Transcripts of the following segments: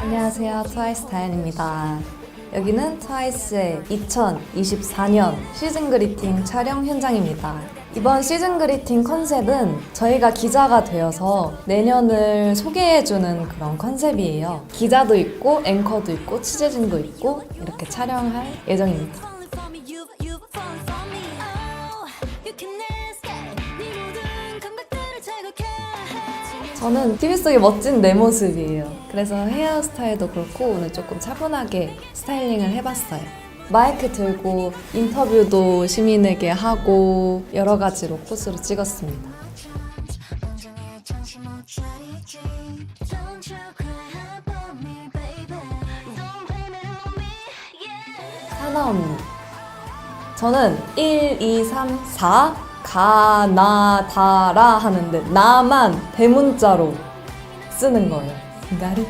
안녕하세요. 트와이스 다현입니다. 여기는 트와이스의 2024년 시즌 그리팅 촬영 현장입니다. 이번 시즌 그리팅 컨셉은 저희가 기자가 되어서 내년을 소개해주는 그런 컨셉이에요. 기자도 있고, 앵커도 있고, 취재진도 있고, 이렇게 촬영할 예정입니다. 저는 TV 속의 멋진 내 모습이에요. 그래서 헤어스타일도 그렇고 오늘 조금 차분하게 스타일링을 해봤어요. 마이크 들고 인터뷰도 시민에게 하고 여러 가지로 코스로 찍었습니다. 하나 언니. 저는 1, 2, 3, 4 가나다라 하는데 나만 대문자로 쓰는 거예요. 나를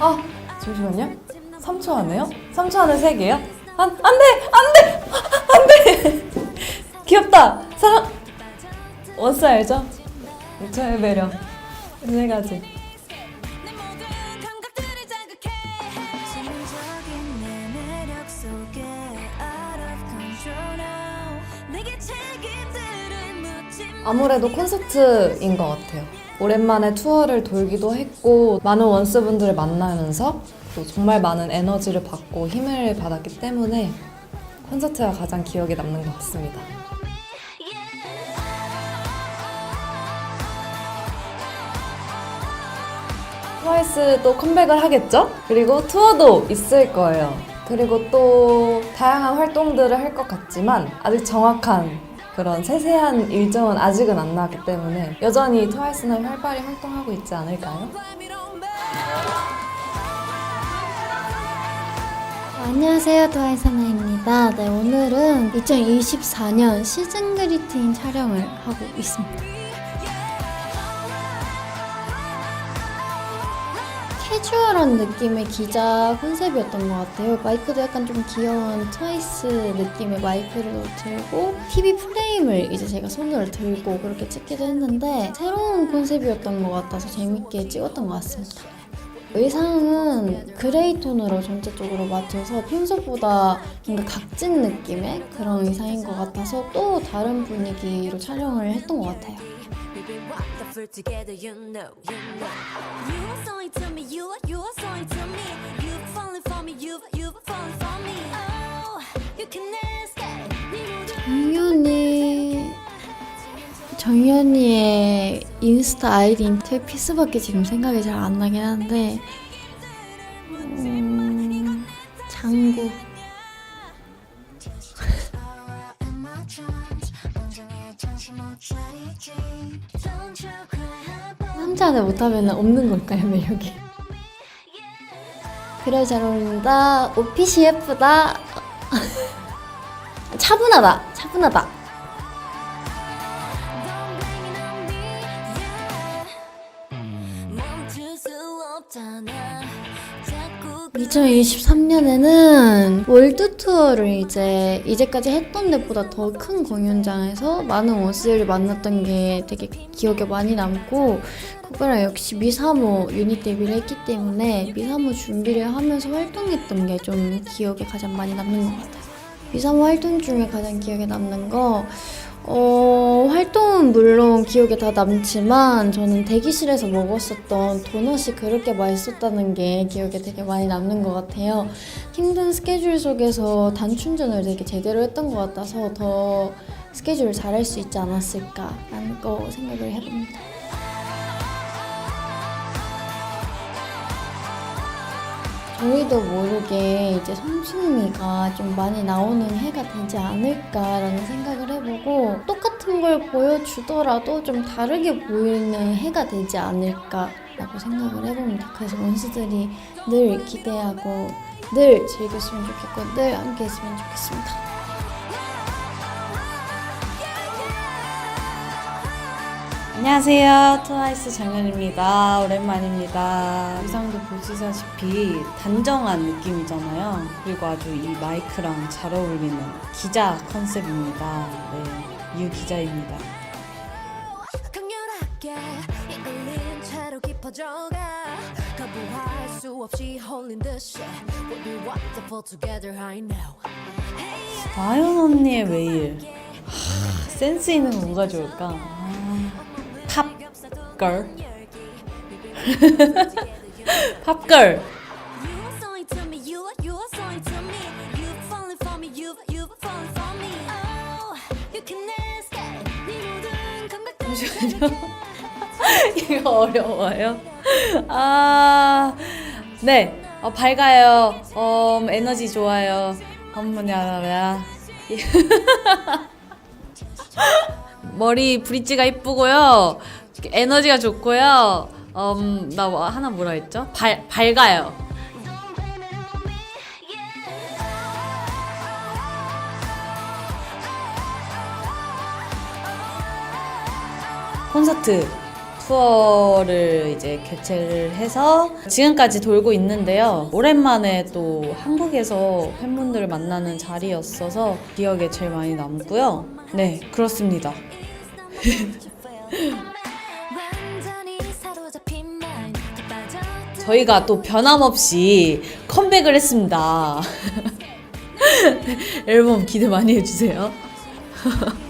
아 잠시만요. 3초 안에요? 3초 안에 3 개요? 안, 안 돼! 안 돼! 안 돼! 귀엽다! 사랑! 원스 알죠? 저의 매력. 세 가지. 아무래도 콘서트인 것 같아요. 오랜만에 투어를 돌기도 했고, 많은 원스분들을 만나면서 또 정말 많은 에너지를 받고 힘을 받았기 때문에 콘서트가 가장 기억에 남는 것 같습니다. 트와이스 또 컴백을 하겠죠? 그리고 투어도 있을 거예요. 그리고 또 다양한 활동들을 할 것 같지만 아직 정확한 그런 세세한 일정은 아직은 안 나왔기 때문에 여전히 트와이스는 활발히 활동하고 있지 않을까요? 안녕하세요. 트와이스 하나입니다. 네, 오늘은 2024년 시즌 그리팅 촬영을 하고 있습니다. 캐주얼한 느낌의 기자 컨셉이었던 것 같아요. 마이크도 약간 좀 귀여운 트와이스 느낌의 마이크를 들고 TV 프레임을 이제 제가 손으로 들고 그렇게 찍기도 했는데 새로운 컨셉이었던 것 같아서 재밌게 찍었던 것 같습니다. 의상은 그레이 톤으로 전체적으로 맞춰서 평소보다 뭔가 각진 느낌의 그런 의상인 것 같아서 또 다른 분위기로 촬영을 했던 것 같아요. We've been wonderful together, you know, you know. You are so into me, you are, you are so into me. You've fallen for me, you've, you've fallen for me. Oh, you can escape. 네 정연이 정연이의 인스타 아이디 제 피스밖에 지금 생각이 잘 안 나긴 한데 음, 장구 하나 못하면 없는 걸까요 매력이? 그래 잘 어울린다. 옷핏이 예쁘다. 차분하다. 차분하다 2023년에는 월드 투어를 이제 이제까지 했던 데보다 더 큰 공연장에서 많은 원스들을 만났던 게 되게 기억에 많이 남고 그거랑 역시 미사모 유닛 데뷔를 했기 때문에 미사모 준비를 하면서 활동했던 게 좀 기억에 가장 많이 남는 것 같아요. 미사모 활동 중에 가장 기억에 남는 거 어, 활동은 물론 기억에 다 남지만 저는 대기실에서 먹었었던 도넛이 그렇게 맛있었다는 게 기억에 되게 많이 남는 것 같아요. 힘든 스케줄 속에서 단충전을 되게 제대로 했던 것 같아서 더 스케줄을 잘할 수 있지 않았을까라는 거 생각을 해봅니다. 저희도 모르게 이제 성숙미가 좀 많이 나오는 해가 되지 않을까라는 생각을 해보고 똑같은 걸 보여주더라도 좀 다르게 보이는 해가 되지 않을까라고 생각을 해봅니다. 그래서 원수들이 늘 기대하고 늘 즐겼으면 좋겠고 늘 함께 했으면 좋겠습니다. 안녕하세요. 트와이스 정연입니다. 오랜만입니다. 의상도 보시다시피 단정한 느낌이잖아요. 그리고 아주 이 마이크랑 잘 어울리는 기자 컨셉입니다. 네, 유 기자입니다. 아연 언니의 메일. 하, 센스 있는 거 뭐가 좋을까? 아, 팝걸. 팝걸. Oh, 네 감각들 이거 어려워요. 아, 네. 어, 밝아요. 어, 에너지 좋아요. 어머냐야. 머리 브릿지가 이쁘고요. 에너지가 좋고요. 음, 나 뭐- 하나 뭐라 했죠? 밝, 밝아요. 콘서트 투어를 이제 개최를 해서 지금까지 돌고 있는데요. 오랜만에 또 한국에서 팬분들을 만나는 자리였어서 기억에 제일 많이 남고요. 네, 그렇습니다. 저희가 또 변함없이 컴백을 했습니다. 앨범 기대 많이 해주세요.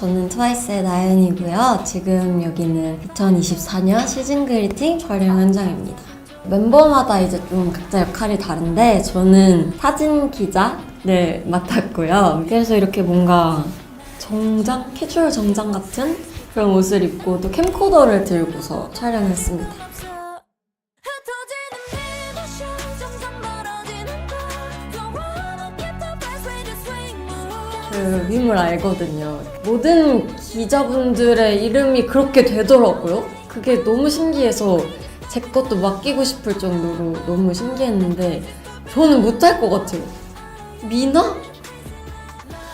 저는 트와이스의 나연이고요. 지금 여기는 2024년 시즌 그리팅 촬영 현장입니다. 멤버마다 이제 좀 각자 역할이 다른데 저는 사진 기자를 맡았고요. 그래서 이렇게 뭔가 정장, 캐주얼 정장 같은 그런 옷을 입고 또 캠코더를 들고서 촬영했습니다. 그 밈을 알거든요. 모든 기자분들의 이름이 그렇게 되더라고요. 그게 너무 신기해서 제 것도 맡기고 싶을 정도로 너무 신기했는데 저는 못할 것 같아요. 미나?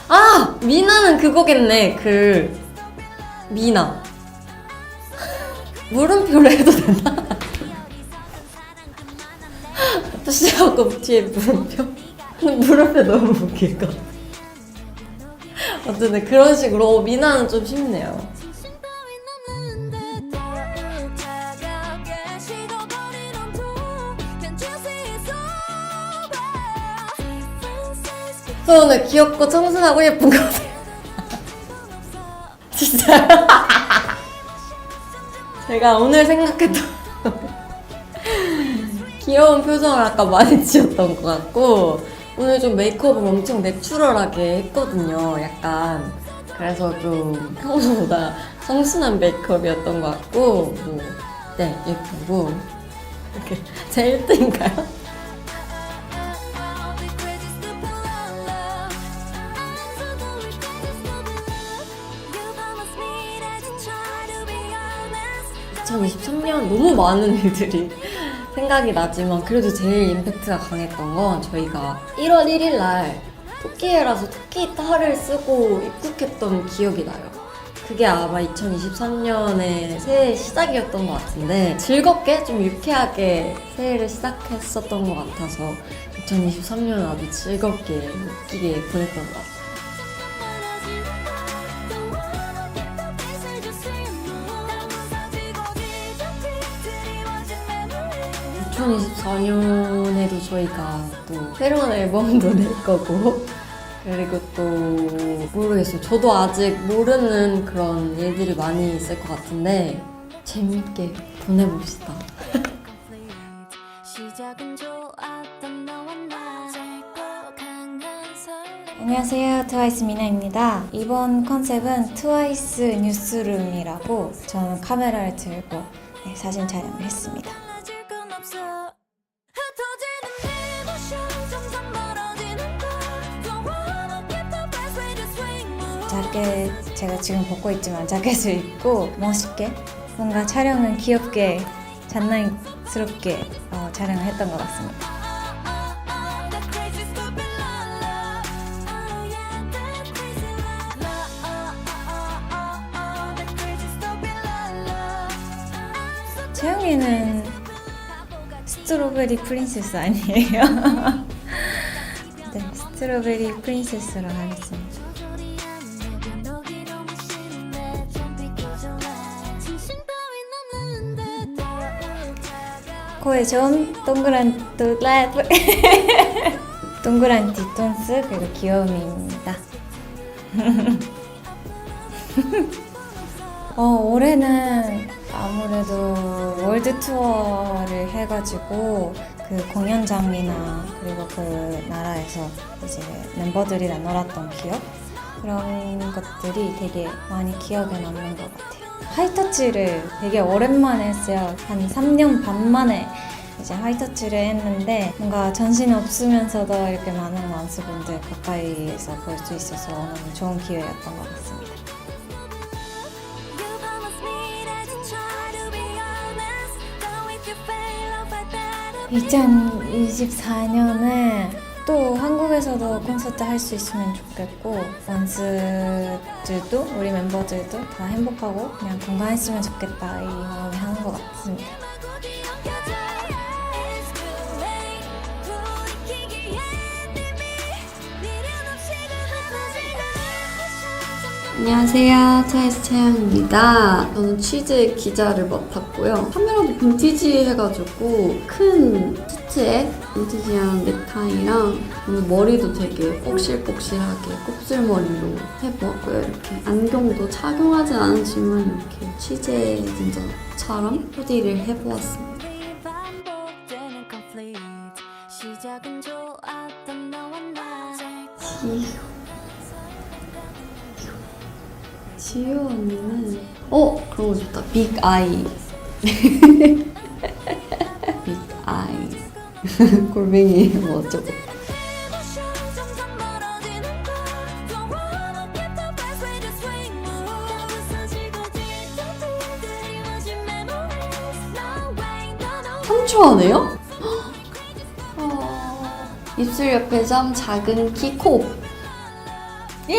아! 미나는 그거겠네. 그 미나. 물음표를 해도 되나? 시하고 뒤에 물음표? 물음표 너무 웃길 것 같아. 어쨌든 그런 식으로 어, 미나는 좀 쉽네요. 저 오늘 귀엽고 청순하고 예쁜 것 같아요. 진짜. 제가 오늘 생각했던 귀여운 표정을 아까 많이 지었던 것 같고 오늘 좀 메이크업을 엄청 내추럴하게 했거든요. 약간 그래서 좀 평소보다 청순한 메이크업이었던 것 같고 뭐, 네 예쁘고 이렇게 제 1등인가요? I'll be crazy stupid love I'm so done with this stupid love You promised me that you try to be honest 2023년 너무 많은 일들이 생각이 나지만 그래도 제일 임팩트가 강했던 건 저희가 1월 1일 날 토끼해라서 토끼 탈을 쓰고 입국했던 기억이 나요. 그게 아마 2023년의 새해 시작이었던 것 같은데 즐겁게 좀 유쾌하게 새해를 시작했었던 것 같아서 2023년은 아주 즐겁게 웃기게 보냈던 것 같아요. 2024년에도 저희가 또 새로운 앨범도 낼 거고 그리고 또 모르겠어요. 저도 아직 모르는 그런 일들이 많이 있을 것 같은데 재밌게 보내봅시다. 안녕하세요. 트와이스 미나입니다. 이번 컨셉은 트와이스 뉴스룸이라고 저는 카메라를 들고 네, 사진 촬영을 했습니다. 자켓 제가 지금 벗고 있지만 자켓을 입고 멋있게 뭔가 촬영은 귀엽게 잔나이스럽게 어, 촬영을 했던 것 같습니다. 채영이는 스트로베리 프린세스 아니에요? 네, 스트로베리 프린세스로 하겠습니다. 코에 좀 동그란 또라 동그란 뒤통수 그리고 귀여움입니다. 어, 올해는 아무래도 월드 투어를 해가지고 그 공연장이나 그리고 그 나라에서 이제 멤버들이랑 놀았던 기억 그런 것들이 되게 많이 기억에 남는 것 같아요. 하이터치를 되게 오랜만에 했어요. 한 3년 반 만에 이제 하이터치를 했는데 뭔가 전신 없으면서도 이렇게 많은 완수분들 가까이에서 볼 수 있어서 너무 좋은 기회였던 것 같습니다. You promised me that you try to be honest Though if you fail I'll fight better 2024년에 또 한국에서도 콘서트 할 수 있으면 좋겠고 원스들도 우리 멤버들도 다 행복하고 그냥 건강했으면 좋겠다 이 마음이 하는 것 같습니다. 안녕하세요. 트와이스 채영입니다. 저는 취재 기자를 맡았고요. 카메라도 빈티지 해가지고 큰 수트에 빈티지한 넥타이랑 오늘 머리도 되게 뽁실뽁실하게 곱슬머리로 해보았고요. 이렇게 안경도 착용하진 않았지만 이렇게 취재 진짜처럼 코디를 해보았습니다. 지효 언니는 어 그런 거 좋다. 빅 아이. 빅 아이. 골뱅이 뭐 어쩌고. emotion 점점 멀어지는 걸 Don't wanna get the best way to swing move 부서지고 뒤통수 그리워진 memories No way no no 3초 안에요? 어, 입술 옆에 점 작은 키 코. 예!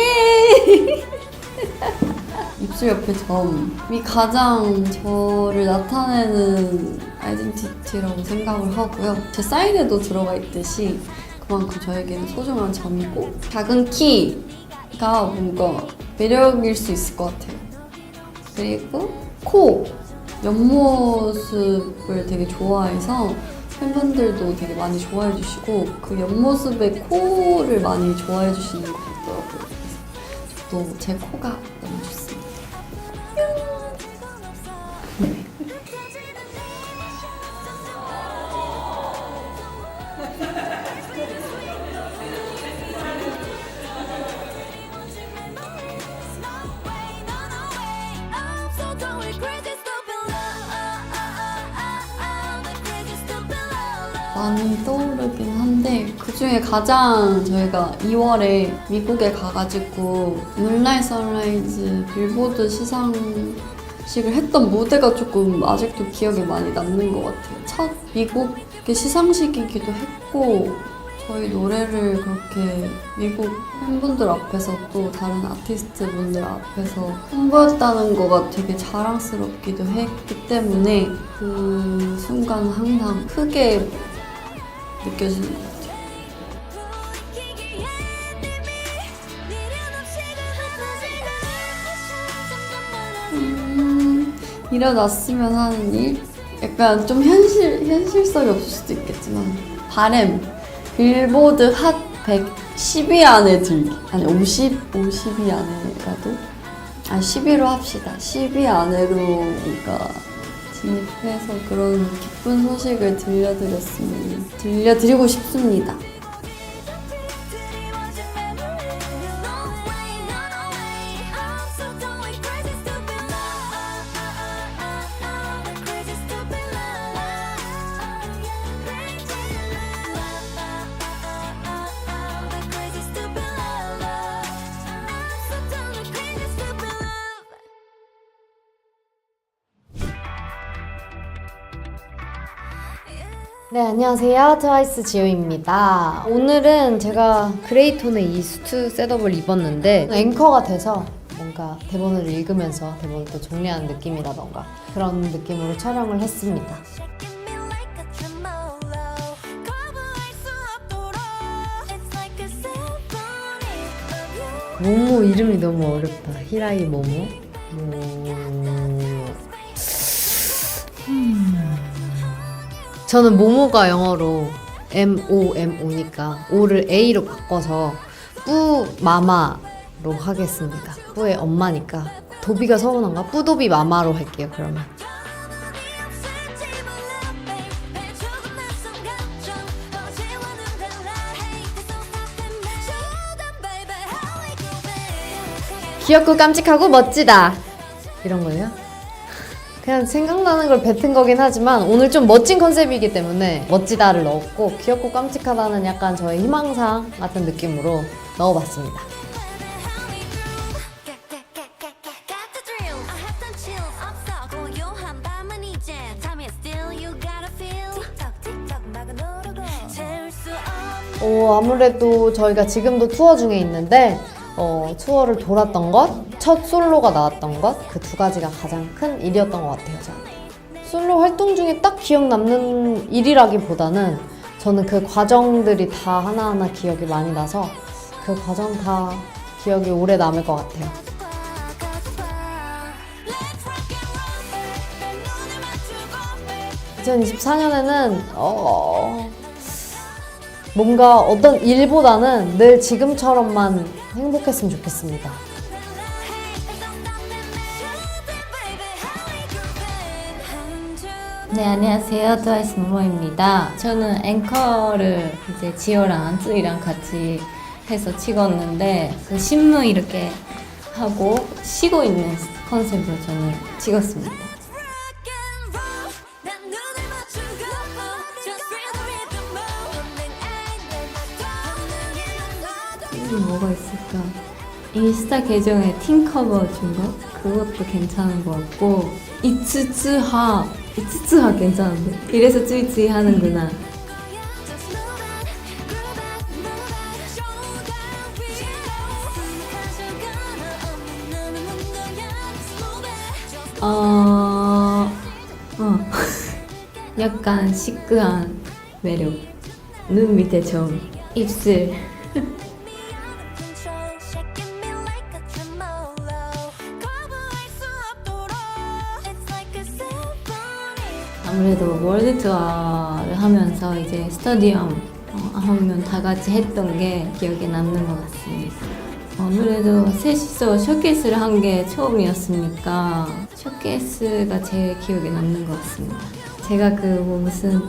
입술 옆에 점이 가장 저를 나타내는 아이덴티티라고 생각을 하고요. 제 사인에도 들어가 있듯이 그만큼 저에게는 소중한 점이고 작은 키가 뭔가 매력일 수 있을 것 같아요. 그리고 코 옆모습을 되게 좋아해서 팬분들도 되게 많이 좋아해 주시고 그 옆모습의 코를 많이 좋아해 주시는 것 같더라고요. 그래서 저도 제 코가 많이 떠오르긴 한데 그 중에 가장 저희가 2월에 미국에 가가지고 문라이 선라이즈 빌보드 시상 식을 했던 무대가 조금 아직도 기억에 많이 남는 것 같아요. 첫 미국의 시상식이기도 했고 저희 노래를 그렇게 미국 팬분들 앞에서 또 다른 아티스트 분들 앞에서 홍보했다는 거가 되게 자랑스럽기도 했기 때문에 그 순간 항상 크게 느껴지는 것 같아요. 음, 일어났으면 하는 일? 약간 좀 현실, 현실성이 없을 수도 있겠지만 바램 빌보드 핫 100, 10위 안에 들기 아니 50, 50위 안에라도 아 10위로 합시다 10위 안에로 뭔가 진입해서 그런 기쁜 소식을 들려드렸으면 들려드리고 싶습니다 네, 안녕하세요. 트와이스 지효입니다. 오늘은 제가 그레이톤의 이 수트 셋업을 입었는데 앵커가 돼서 뭔가 대본을 읽으면서 대본을 또 정리하는 느낌이라던가 그런 느낌으로 촬영을 했습니다. 모모 이름이 너무 어렵다. 히라이 모모. 모... 저는 모모가 영어로 M O M O니까 O를 A로 바꿔서 뿌 마마로 하겠습니다. 뿌의 엄마니까 도비가 서운한가? 뿌도비 마마로 할게요. 그러면. 귀엽고 깜찍하고 멋지다. 이런 거예요? 그냥 생각나는 걸 뱉은 거긴 하지만 오늘 좀 멋진 컨셉이기 때문에 멋지다를 넣었고 귀엽고 깜찍하다는 약간 저의 희망상 같은 느낌으로 넣어봤습니다. 어, 아무래도 저희가 지금도 투어 중에 있는데 어, 투어를 돌았던 것, 첫 솔로가 나왔던 것 그 두 가지가 가장 큰 일이었던 것 같아요. 저한테. 솔로 활동 중에 딱 기억 남는 일이라기보다는 저는 그 과정들이 다 하나하나 기억이 많이 나서 그 과정 다 기억이 오래 남을 것 같아요. Let's rock and roll. 내 눈을 맞추고 2024년에는 어, 뭔가 어떤 일보다는 늘 지금처럼만 행복했으면 좋겠습니다. 네, 안녕하세요. 트와이스 모모입니다. 저는 앵커를 이제 지호랑 쯔이랑 같이 해서 찍었는데 그 신무 이렇게 하고 쉬고 있는 컨셉으로 저는 찍었습니다. 음, 뭐가 있을까? 인스타 계정에 팀 커버 준 거? 그것도 괜찮은 것 같고. 이츠츠하 이츠츠하 괜찮은데? 이래서 쯔이쯔이 하는구나. 어... 어. 약간 시크한 매력. 눈 밑에 점 입술 아무래도 월드 투어를 하면서 이제 스타디움 어, 하면 다 같이 했던 게 기억에 남는 것 같습니다. 아무래도 셋이서 쇼케이스를 한 게 처음이었으니까 쇼케이스가 제일 기억에 남는 것 같습니다. 제가 그 뭐 무슨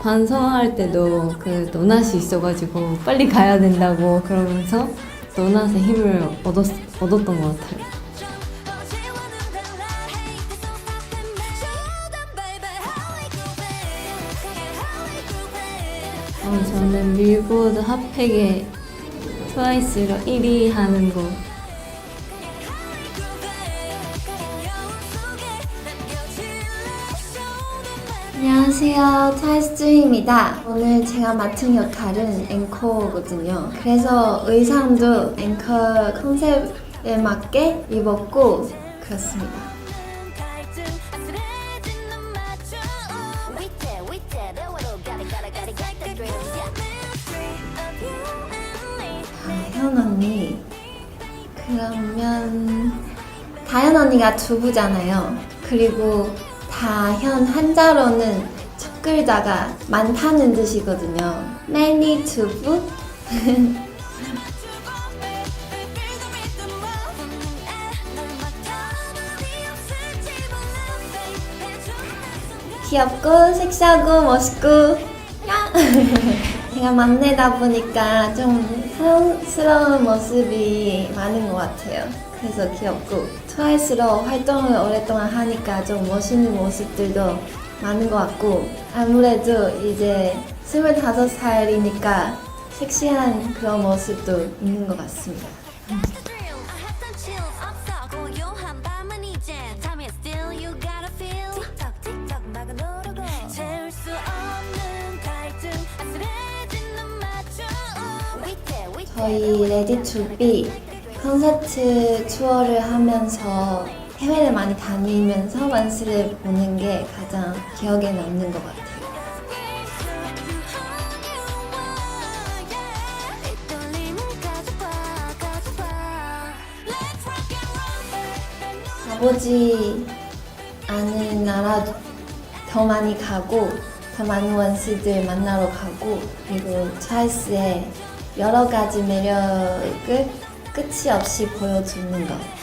반성할 때도 그 노낫이 있어가지고 빨리 가야 된다고 그러면서 노낫의 힘을 얻었, 얻었던 것 같아요. 저는 빌보드 핫팩에 트와이스로 1위 하는 거 안녕하세요. 트와이스입니다. 오늘 제가 맡은 역할은 앵커거든요. 그래서 의상도 앵커 컨셉에 맞게 입었고 그렇습니다. 그러면 다현 언니가 두부잖아요. 그리고 다현 한자로는 첫 글자가 많다는 뜻이거든요. many 두부? 귀엽고 섹시하고 멋있고 야! 제가 막내다 보니까 좀 사랑스러운 모습이 많은 것 같아요. 그래서 귀엽고 트와이스로 활동을 오랫동안 하니까 좀 멋있는 모습들도 많은 것 같고 아무래도 이제 25살이니까 섹시한 그런 모습도 있는 것 같습니다. 저희 레디 투비 콘서트 투어를 하면서 해외를 많이 다니면서 원스를 보는 게 가장 기억에 남는 것 같아요. 가보지 않은 나라도 더 많이 가고 더 많은 원스들 만나러 가고 그리고 찰스의 여러 가지 매력을 끝이 없이 보여주는 것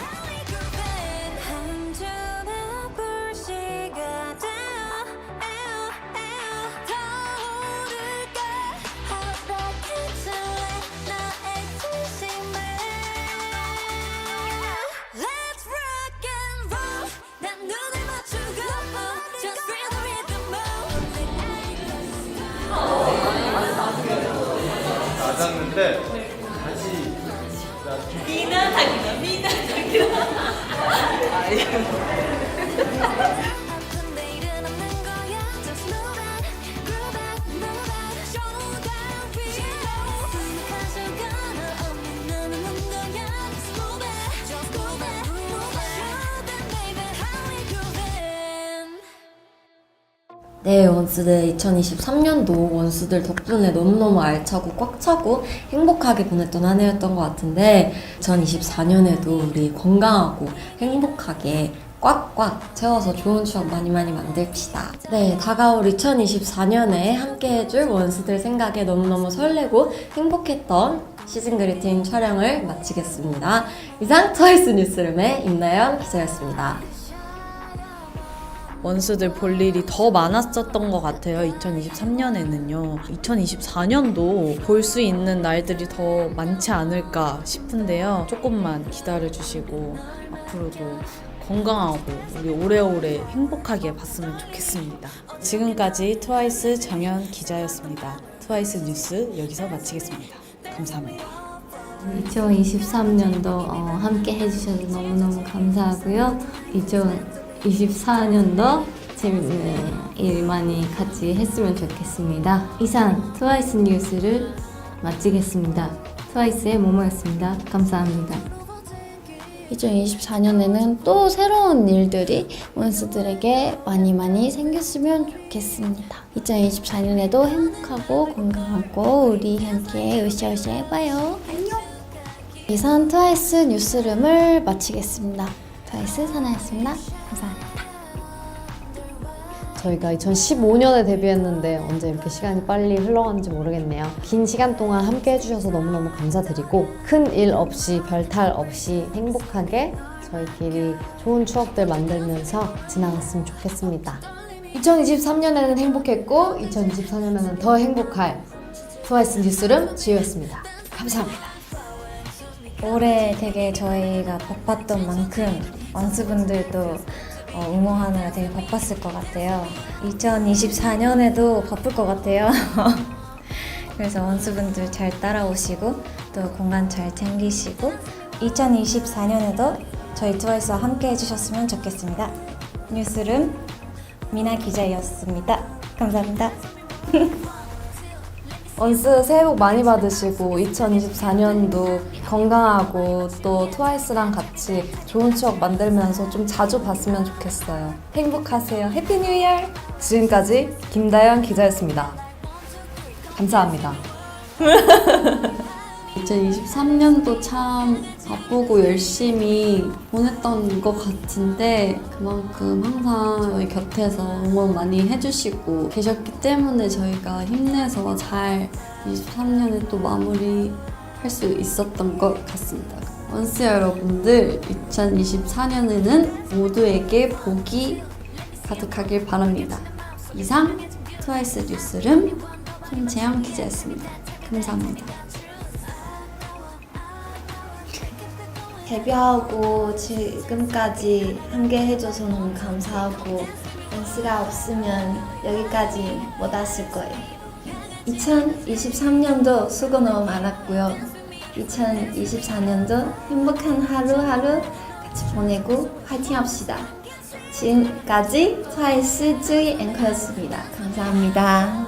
원스들 2023년도 원스들 덕분에 너무너무 알차고 꽉 차고 행복하게 보냈던 한 해였던 것 같은데 2024년에도 우리 건강하고 행복하게 꽉꽉 채워서 좋은 추억 많이 많이 만듭시다. 네, 다가올 2024년에 함께 해줄 원스들 생각에 너무너무 설레고 행복했던 시즌 그리팅 촬영을 마치겠습니다. 이상 트와이스 뉴스룸의 임나연 기자였습니다. 원스들 볼 일이 더 많았었던 것 같아요. 2023년에는요. 2024년도 볼 수 있는 날들이 더 많지 않을까 싶은데요. 조금만 기다려 주시고 앞으로도 건강하고 우리 오래오래 행복하게 봤으면 좋겠습니다. 지금까지 트와이스 정현 기자였습니다. 트와이스 뉴스 여기서 마치겠습니다. 감사합니다. 2023년도 어, 함께 해주셔서 너무너무 감사하고요. 2024년도 재밌는 일 많이 같이 했으면 좋겠습니다. 이상 트와이스 뉴스를 마치겠습니다. 트와이스의 모모였습니다. 감사합니다. 2024년에는 또 새로운 일들이 원스들에게 많이 많이 생겼으면 좋겠습니다. 2024년에도 행복하고 건강하고 우리 함께 으쌰으쌰 해봐요. 안녕! 이상 트와이스 뉴스룸을 마치겠습니다. 트와이스 사나였습니다. 감사합니다. 저희가 2015년에 데뷔했는데 언제 이렇게 시간이 빨리 흘러가는지 모르겠네요. 긴 시간 동안 함께 해주셔서 너무너무 감사드리고 큰 일 없이 별탈 없이 행복하게 저희끼리 좋은 추억들 만들면서 지나갔으면 좋겠습니다. 2023년에는 행복했고 2024년에는 더 행복할 트와이스 뉴스룸 지효였습니다. 감사합니다. 올해 되게 저희가 바빴던 만큼 원스분들도 어, 응원하느라 되게 바빴을 것 같아요. 2024년에도 바쁠 것 같아요. 그래서 원스분들 잘 따라오시고 또 공간 잘 챙기시고 2024년에도 저희 트와이스와 함께 해주셨으면 좋겠습니다. 뉴스룸 미나 기자였습니다. 감사합니다. 원스 새해 복 많이 받으시고 2024년도 건강하고 또 트와이스랑 같이 좋은 추억 만들면서 좀 자주 봤으면 좋겠어요. 행복하세요. 해피 뉴 이어! 지금까지 김다연 기자였습니다. 감사합니다. 2023년도 참 바쁘고 열심히 보냈던 것 같은데 그만큼 항상 저희 곁에서 응원 많이 해주시고 계셨기 때문에 저희가 힘내서 잘 23년에 또 마무리 할수 있었던 것 같습니다. 원스 여러분들 2024년에는 모두에게 복이 가득하길 바랍니다. 이상 트와이스 뉴스룸 손재영 기자였습니다. 감사합니다. 데뷔하고 지금까지 함께 해줘서 너무 감사하고 원스가 없으면 여기까지 못 왔을 거예요. 2023년도 수고 너무 많았고요. 2024년도 행복한 하루하루 같이 보내고 화이팅 합시다. 지금까지 트와이스 쯔이 앵커였습니다. 감사합니다.